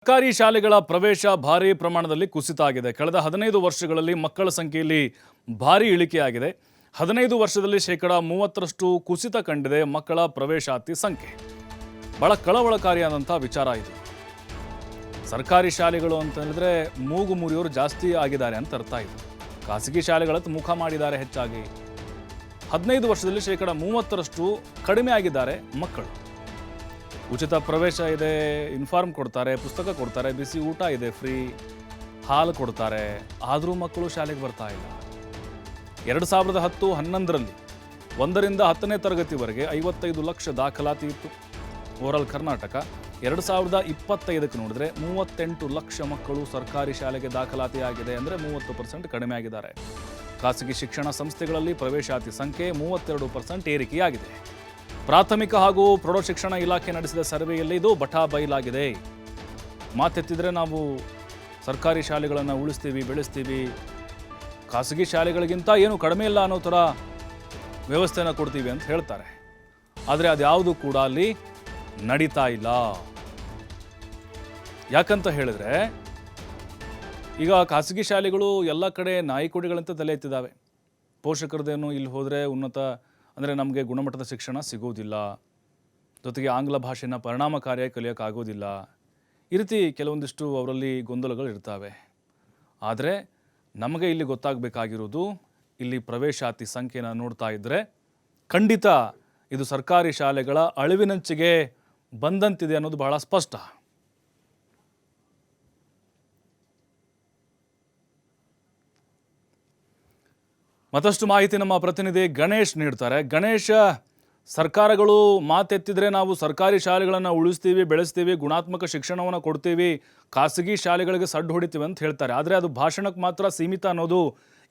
ಸರ್ಕಾರಿ ಶಾಲೆಗಳ ಪ್ರವೇಶ ಭಾರಿ ಪ್ರಮಾಣದಲ್ಲಿ ಕುಸಿತ ಆಗಿದೆ. ಕಳೆದ ಹದಿನೈದು ವರ್ಷಗಳಲ್ಲಿ ಮಕ್ಕಳ ಸಂಖ್ಯೆಯಲ್ಲಿ ಭಾರಿ ಇಳಿಕೆಯಾಗಿದೆ. ಹದಿನೈದು ವರ್ಷದಲ್ಲಿ ಶೇಕಡ ಮೂವತ್ತರಷ್ಟು ಕುಸಿತ ಕಂಡಿದೆ ಮಕ್ಕಳ ಪ್ರವೇಶಾತಿ ಸಂಖ್ಯೆ. ಬಹಳ ಕಳವಳಕಾರಿಯಾದಂಥ ವಿಚಾರ ಇದು. ಸರ್ಕಾರಿ ಶಾಲೆಗಳು ಅಂತ ಹೇಳಿದ್ರೆ ಮೂಗು ಮುರಿಯೋರು ಜಾಸ್ತಿ ಆಗಿದ್ದಾರೆ ಅಂತ ಅರ್ಥ ಇದೆ ಖಾಸಗಿ ಶಾಲೆಗಳತ್ತ ಮುಖ ಮಾಡಿದ್ದಾರೆ ಹೆಚ್ಚಾಗಿ. ಹದಿನೈದು ವರ್ಷದಲ್ಲಿ ಶೇಕಡ ಮೂವತ್ತರಷ್ಟು ಕಡಿಮೆ ಆಗಿದ್ದಾರೆ ಮಕ್ಕಳು. ಉಚಿತ ಪ್ರವೇಶ ಇದೆ ಇನ್ಫಾರ್ಮ್ ಕೊಡ್ತಾರೆ, ಪುಸ್ತಕ ಕೊಡ್ತಾರೆ, ಬಿಸಿ ಊಟ ಇದೆ ಫ್ರೀ ಹಾಲು ಕೊಡ್ತಾರೆ. ಆದರೂ ಮಕ್ಕಳು ಶಾಲೆಗೆ ಬರ್ತಾ ಇಲ್ಲ. ಎರಡು ಸಾವಿರದ ಹತ್ತು ಹನ್ನೊಂದರಲ್ಲಿ ಒಂದರಿಂದ ಹತ್ತನೇ ತರಗತಿವರೆಗೆ ಐವತ್ತೈದು ಲಕ್ಷ ದಾಖಲಾತಿ ಇತ್ತು. ಓವರಾಲ್ ಕರ್ನಾಟಕ ಎರಡು ಸಾವಿರದ ಇಪ್ಪತ್ತೈದಕ್ಕೆ ನೋಡಿದ್ರೆ ಮೂವತ್ತೆಂಟು ಲಕ್ಷ ಮಕ್ಕಳು ಸರ್ಕಾರಿ ಶಾಲೆಗೆ ದಾಖಲಾತಿ ಆಗಿದೆ ಅಂದರೆ ಮೂವತ್ತು ಪರ್ಸೆಂಟ್ ಕಡಿಮೆ ಆಗಿದ್ದಾರೆ. ಖಾಸಗಿ ಶಿಕ್ಷಣ ಸಂಸ್ಥೆಗಳಲ್ಲಿ ಪ್ರವೇಶಾತಿ ಸಂಖ್ಯೆ ಮೂವತ್ತೆರಡು ಪರ್ಸೆಂಟ್ ಏರಿಕೆಯಾಗಿದೆ. ಪ್ರಾಥಮಿಕ ಹಾಗೂ ಪ್ರೌಢಶಿಕ್ಷಣ ಇಲಾಖೆ ನಡೆಸಿದ ಸರ್ವೆಯಲ್ಲಿ ಇದು ಬಟಾ ಬಯಲಾಗಿದೆ. ಮಾತೆತ್ತಿದ್ರೆ ನಾವು ಸರ್ಕಾರಿ ಶಾಲೆಗಳನ್ನು ಉಳಿಸ್ತೀವಿ, ಬೆಳೆಸ್ತೀವಿ. ಖಾಸಗಿ ಶಾಲೆಗಳಿಗಿಂತ ಏನು ಕಡಿಮೆ ಇಲ್ಲ ಅನ್ನೋ ಥರ ವ್ಯವಸ್ಥೆನ ಕೊಡ್ತೀವಿ ಅಂತ ಹೇಳ್ತಾರೆ. ಆದರೆ ಅದ್ಯಾವುದು ಕೂಡ ಅಲ್ಲಿ ನಡೀತಾ ಇಲ್ಲ. ಯಾಕಂತ ಹೇಳಿದ್ರೆ ಈಗ ಖಾಸಗಿ ಶಾಲೆಗಳು ಎಲ್ಲ ಕಡೆ ನಾಯಿಕೋಡಿಗಳಂತೆ ತಲೆ ಎತ್ತಿದ್ದಾವೆ. ಪೋಷಕರದೇನು ಇಲ್ಲಿ ಹೋದರೆ ಉನ್ನತ ಅಂದರೆ ನಮಗೆ ಗುಣಮಟ್ಟದ ಶಿಕ್ಷಣ ಸಿಗೋದಿಲ್ಲ. ಜೊತೆಗೆ ಆಂಗ್ಲ ಭಾಷೆನ ಪರಿಣಾಮಕಾರಿಯಾಗಿ ಕಲಿಯೋಕ್ಕಾಗೋದಿಲ್ಲ. ಈ ರೀತಿ ಕೆಲವೊಂದಿಷ್ಟು ಅವರಲ್ಲಿ ಗೊಂದಲಗಳು ಇರ್ತವೆ. ಆದರೆ ನಮಗೆ ಇಲ್ಲಿ ಗೊತ್ತಾಗಬೇಕಾಗಿರೋದು ಇಲ್ಲಿ ಪ್ರವೇಶಾತಿ ಸಂಖ್ಯೆನ ನೋಡ್ತಾ ಇದ್ದರೆ ಖಂಡಿತ ಇದು ಸರ್ಕಾರಿ ಶಾಲೆಗಳ ಅಳಿವಿನಂಚಿಗೆ ಬಂದಂತಿದೆ ಅನ್ನೋದು ಬಹಳ ಸ್ಪಷ್ಟ. ಮತ್ತಷ್ಟು ಮಾಹಿತಿ ನಮ್ಮ ಪ್ರತಿನಿಧಿ ಗಣೇಶ್ ನೀಡ್ತಾರೆ. ಗಣೇಶ, ಸರ್ಕಾರಗಳು ಮಾತೆತ್ತಿದ್ರೆ ನಾವು ಸರ್ಕಾರಿ ಶಾಲೆಗಳನ್ನು ಉಳಿಸ್ತೀವಿ, ಬೆಳೆಸ್ತೀವಿ, ಗುಣಾತ್ಮಕ ಶಿಕ್ಷಣವನ್ನು ಕೊಡ್ತೀವಿ, ಖಾಸಗಿ ಶಾಲೆಗಳಿಗೆ ಸಡ್ಡು ಹೊಡಿತೀವಿ ಅಂತ ಹೇಳ್ತಾರೆ. ಆದರೆ ಅದು ಭಾಷಣಕ್ಕೆ ಮಾತ್ರ ಸೀಮಿತ ಅನ್ನೋದು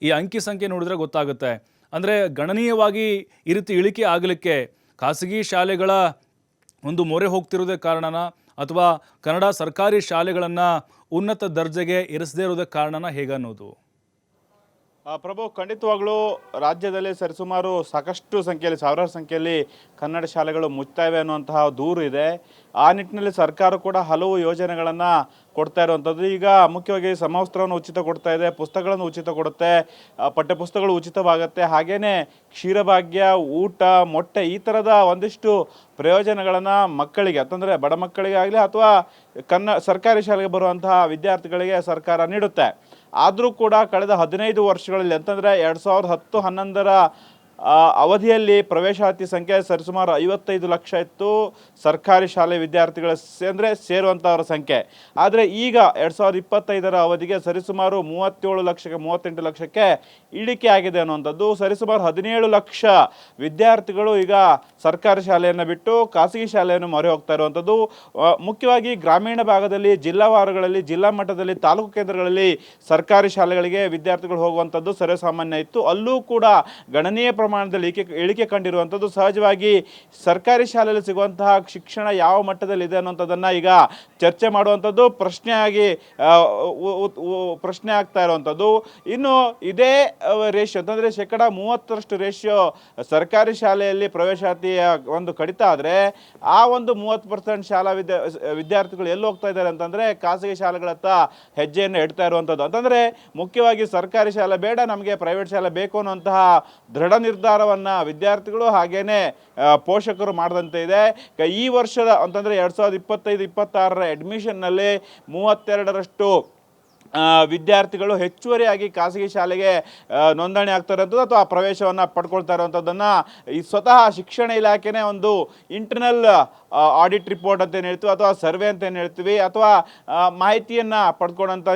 ಈ ಅಂಕಿ ಸಂಖ್ಯೆ ನೋಡಿದ್ರೆ ಗೊತ್ತಾಗುತ್ತೆ. ಅಂದರೆ ಗಣನೀಯವಾಗಿ ಈ ರೀತಿ ಇಳಿಕೆ ಆಗಲಿಕ್ಕೆ ಖಾಸಗಿ ಶಾಲೆಗಳ ಒಂದು ಮೊರೆ ಹೋಗ್ತಿರೋದೇ ಕಾರಣನ ಅಥವಾ ಕನ್ನಡ ಸರ್ಕಾರಿ ಶಾಲೆಗಳನ್ನು ಉನ್ನತ ದರ್ಜೆಗೆ ಇರಿಸದೇ ಇರೋದಕ್ಕೆ ಕಾರಣನ ಹೇಗನ್ನೋದು? ಪ್ರಭು, ಖಂಡಿತವಾಗ್ಲೂ ರಾಜ್ಯದಲ್ಲಿ ಸರಿಸುಮಾರು ಸಾಕಷ್ಟು ಸಂಖ್ಯೆಯಲ್ಲಿ, ಸಾವಿರಾರು ಸಂಖ್ಯೆಯಲ್ಲಿ ಕನ್ನಡ ಶಾಲೆಗಳು ಮುಚ್ತಾಯಿವೆ ಅನ್ನುವಂತಹ ದೂರು ಇದೆ. ಆ ನಿಟ್ಟಿನಲ್ಲಿ ಸರ್ಕಾರ ಕೂಡ ಹಲವು ಯೋಜನೆಗಳನ್ನು ಕೊಡ್ತಾ ಇರುವಂಥದ್ದು ಈಗ ಮುಖ್ಯವಾಗಿ ಸಮವಸ್ತ್ರವನ್ನು ಉಚಿತ ಕೊಡ್ತಾ ಇದೆ, ಪುಸ್ತಕಗಳನ್ನು ಉಚಿತ ಕೊಡುತ್ತೆ ಪಠ್ಯಪುಸ್ತಕಗಳು ಉಚಿತವಾಗುತ್ತೆ. ಹಾಗೆಯೇ ಕ್ಷೀರಭಾಗ್ಯ, ಊಟ, ಮೊಟ್ಟೆ ಈ ಥರದ ಒಂದಿಷ್ಟು ಪ್ರಯೋಜನಗಳನ್ನು ಮಕ್ಕಳಿಗೆ, ಅಂತಂದರೆ ಬಡ ಮಕ್ಕಳಿಗಾಗಲಿ ಅಥವಾ ಕನ್ನ, ಸರ್ಕಾರಿ ಶಾಲೆಗೆ ಬರುವಂತಹ ವಿದ್ಯಾರ್ಥಿಗಳಿಗೆ ಸರ್ಕಾರ ನೀಡುತ್ತೆ. ಆದರೂ ಕೂಡ ಕಳೆದ ಹದಿನೈದು ವರ್ಷಗಳಲ್ಲಿ ಅಂತಂದರೆ ಎರಡು ಸಾವಿರದ ಹತ್ತು ಹನ್ನೊಂದರ ಅವಧಿಯಲ್ಲಿ ಪ್ರವೇಶಾತಿ ಸಂಖ್ಯೆ ಸರಿಸುಮಾರು ಐವತ್ತೈದು ಲಕ್ಷ ಇತ್ತು. ಸರ್ಕಾರಿ ಶಾಲೆ ವಿದ್ಯಾರ್ಥಿಗಳ ಅಂದರೆ ಸೇರುವಂಥವರ ಸಂಖ್ಯೆ. ಆದರೆ ಈಗ ಎರಡು ಸಾವಿರದ ಇಪ್ಪತ್ತೈದರ ಅವಧಿಗೆ ಸರಿಸುಮಾರು ಮೂವತ್ತೇಳು ಲಕ್ಷಕ್ಕೆ ಮೂವತ್ತೆಂಟು ಲಕ್ಷಕ್ಕೆ ಇಳಿಕೆ ಆಗಿದೆ ಅನ್ನುವಂಥದ್ದು. ಸರಿಸುಮಾರು ಹದಿನೇಳು ಲಕ್ಷ ವಿದ್ಯಾರ್ಥಿಗಳು ಈಗ ಸರ್ಕಾರಿ ಶಾಲೆಯನ್ನು ಬಿಟ್ಟು ಖಾಸಗಿ ಶಾಲೆಯನ್ನು ಮೊರೆ ಹೋಗ್ತಾ ಇರುವಂಥದ್ದು ಮುಖ್ಯವಾಗಿ ಗ್ರಾಮೀಣ ಭಾಗದಲ್ಲಿ ಜಿಲ್ಲಾವಾರುಗಳಲ್ಲಿ ಜಿಲ್ಲಾ ಮಟ್ಟದಲ್ಲಿ, ತಾಲೂಕು ಕೇಂದ್ರಗಳಲ್ಲಿ ಸರ್ಕಾರಿ ಶಾಲೆಗಳಿಗೆ ವಿದ್ಯಾರ್ಥಿಗಳು ಹೋಗುವಂಥದ್ದು ಸರ್ವೇಸಾಮಾನ್ಯ ಇತ್ತು. ಅಲ್ಲೂ ಕೂಡ ಗಣನೀಯ ಪ್ರಮಾಣದಲ್ಲಿ ಇಳಿಕೆ ಇಳಿಕೆ ಕಂಡಿರುವಂಥದ್ದು. ಸಹಜವಾಗಿ ಸರ್ಕಾರಿ ಶಾಲೆಯಲ್ಲಿ ಸಿಗುವಂತಹ ಶಿಕ್ಷಣ ಯಾವ ಮಟ್ಟದಲ್ಲಿ ಇದೆ ಅನ್ನೋಂಥದ್ದನ್ನು ಈಗ ಚರ್ಚೆ ಮಾಡುವಂಥದ್ದು ಪ್ರಶ್ನೆಯಾಗಿ ಪ್ರಶ್ನೆ ಆಗ್ತಾ ಇರುವಂಥದ್ದು. ಇನ್ನು ಇದೇ ರೇಷಿಯೋ ಅಂತಂದರೆ ಶೇಕಡ ಮೂವತ್ತರಷ್ಟು ರೇಷಿಯೋ ಸರ್ಕಾರಿ ಶಾಲೆಯಲ್ಲಿ ಪ್ರವೇಶಾತಿಯ ಒಂದು ಕಡಿತ ಆದರೆ, ಆ ಒಂದು ಮೂವತ್ತು ಪರ್ಸೆಂಟ್ ಶಾಲಾ ವಿದ್ಯಾ, ವಿದ್ಯಾರ್ಥಿಗಳು ಎಲ್ಲಿ ಹೋಗ್ತಾ ಇದ್ದಾರೆ ಅಂತಂದರೆ ಖಾಸಗಿ ಶಾಲೆಗಳತ್ತ ಹೆಜ್ಜೆಯನ್ನು ಇಡ್ತಾ ಇರುವಂಥದ್ದು. ಅಂತಂದರೆ ಮುಖ್ಯವಾಗಿ ಸರ್ಕಾರಿ ಶಾಲೆ ಬೇಡ, ನಮಗೆ ಪ್ರೈವೇಟ್ ಶಾಲೆ ಬೇಕು ಅನ್ನುವಂತಹ ದೃಢ ನಿರ್ಧಾರವನ್ನು ವಿದ್ಯಾರ್ಥಿಗಳು ಹಾಗೇನೆ ಪೋಷಕರು ಮಾಡಿದಂತೆ ಇದೆ. ಈ ವರ್ಷದ ಅಂತಂದರೆ ಎರಡು ಸಾವಿರದ ಇಪ್ಪತ್ತೈದು, ಇಪ್ಪತ್ತಾರರ ಅಡ್ಮಿಷನ್ನಲ್ಲಿ ಮೂವತ್ತೆರಡರಷ್ಟು ವಿದ್ಯಾರ್ಥಿಗಳು ಹೆಚ್ಚುವರಿಯಾಗಿ ಖಾಸಗಿ ಶಾಲೆಗೆ ನೋಂದಣಿ ಆಗ್ತಾ ಇರೋಂಥದ್ದು ಅಥವಾ ಪ್ರವೇಶವನ್ನು ಪಡ್ಕೊಳ್ತಾ ಇರುವಂಥದ್ದನ್ನು ಈ ಸ್ವತಃ ಶಿಕ್ಷಣ ಇಲಾಖೆನೇ ಒಂದು ಇಂಟರ್ನಲ್ ಆಡಿಟ್ ರಿಪೋರ್ಟ್ ಅಂತ ಏನು ಹೇಳ್ತೀವಿ ಅಥವಾ ಸರ್ವೆ ಅಂತ ಏನು ಹೇಳ್ತೀವಿ ಅಥವಾ ಮಾಹಿತಿಯನ್ನು ಪಡ್ಕೊಂಡಂತ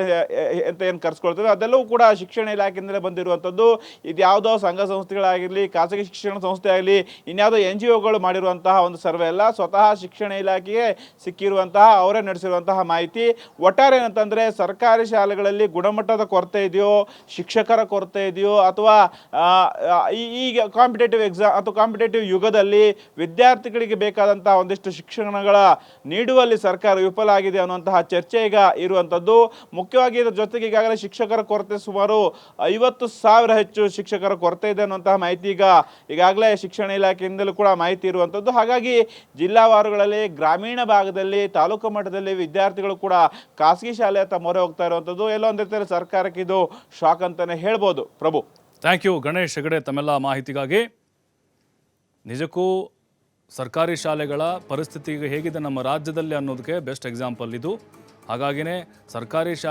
ಅಂತ ಏನು ಕರೆಸ್ಕೊಳ್ತೀವಿ ಅದೆಲ್ಲವೂ ಕೂಡ ಶಿಕ್ಷಣ ಇಲಾಖೆಯಿಂದಲೇ ಬಂದಿರುವಂಥದ್ದು. ಇದು ಯಾವುದೋ ಸಂಘ ಸಂಸ್ಥೆಗಳಾಗಿರಲಿ, ಖಾಸಗಿ ಶಿಕ್ಷಣ ಸಂಸ್ಥೆ ಆಗಲಿ, ಇನ್ಯಾವುದೋ ಎನ್ ಜಿ ಒಗಳು ಮಾಡಿರುವಂತಹ ಒಂದು ಸರ್ವೆ ಅಲ್ಲ. ಸ್ವತಃ ಶಿಕ್ಷಣ ಇಲಾಖೆಗೆ ಸಿಕ್ಕಿರುವಂತಹ, ಅವರೇ ನಡೆಸಿರುವಂತಹ ಮಾಹಿತಿ. ಒಟ್ಟಾರೆ ಏನಂತಂದರೆ ಸರ್ಕಾರಿ ಶಾಲೆ ಶಾಲೆಗಳಲ್ಲಿ ಗುಣಮಟ್ಟದ ಕೊರತೆ ಇದೆಯೋ, ಶಿಕ್ಷಕರ ಕೊರತೆ ಇದೆಯೋ, ಅಥವಾ ಈಗ ಕಾಂಪಿಟೇಟಿವ್ ಎಕ್ಸಾಮ್ ಅಥವಾ ಕಾಂಪಿಟೇಟಿವ್ ಯುಗದಲ್ಲಿ ವಿದ್ಯಾರ್ಥಿಗಳಿಗೆ ಬೇಕಾದಂತಹ ಒಂದಿಷ್ಟು ಶಿಕ್ಷಣಗಳ ನೀಡುವಲ್ಲಿ ಸರ್ಕಾರ ವಿಫಲ ಆಗಿದೆ ಅನ್ನುವಂತಹ ಚರ್ಚೆ ಈಗ ಇರುವಂಥದ್ದು. ಮುಖ್ಯವಾಗಿ ಇದರ ಜೊತೆಗೆ ಈಗಾಗಲೇ ಶಿಕ್ಷಕರ ಕೊರತೆ ಸುಮಾರು ಐವತ್ತು ಸಾವಿರ ಹೆಚ್ಚು ಶಿಕ್ಷಕರ ಕೊರತೆ ಇದೆ ಅನ್ನುವಂತಹ ಮಾಹಿತಿ ಈಗ, ಈಗಾಗಲೇ ಶಿಕ್ಷಣ ಇಲಾಖೆಯಿಂದಲೂ ಕೂಡ ಮಾಹಿತಿ ಇರುವಂಥದ್ದು. ಹಾಗಾಗಿ ಜಿಲ್ಲಾವಾರುಗಳಲ್ಲಿ ಗ್ರಾಮೀಣ ಭಾಗದಲ್ಲಿ, ತಾಲೂಕು ಮಟ್ಟದಲ್ಲಿ ವಿದ್ಯಾರ್ಥಿಗಳು ಕೂಡ ಖಾಸಗಿ ಶಾಲೆಯತ್ತ ಮೊರೆ ಹೋಗ್ತಾ ಇರುವಂಥದ್ದು. ಎಲ್ಲೋ ಒಂದು ರೀತಿಯಲ್ಲಿ ಸರ್ಕಾರಕ್ಕೆ ಇದು ಶಾಕ್ ಅಂತಾನೆ ಹೇಳ್ಬೋದು. ಪ್ರಭು. ಥ್ಯಾಂಕ್ ಯು ಗಣೇಶ್ ಹೆಗಡೆ ತಮ್ಮೆಲ್ಲ ಮಾಹಿತಿಗಾಗಿ. ನಿಜಕ್ಕೂ ಸರ್ಕಾರಿ ಶಾಲೆಗಳ ಪರಿಸ್ಥಿತಿ ಹೇಗಿದೆ ನಮ್ಮ ರಾಜ್ಯದಲ್ಲಿ ಅನ್ನೋದಕ್ಕೆ ಬೆಸ್ಟ್ ಎಕ್ಸಾಂಪಲ್ ಇದು. ಹಾಗಾಗಿನೇ ಸರ್ಕಾರಿ ಶಾಲೆ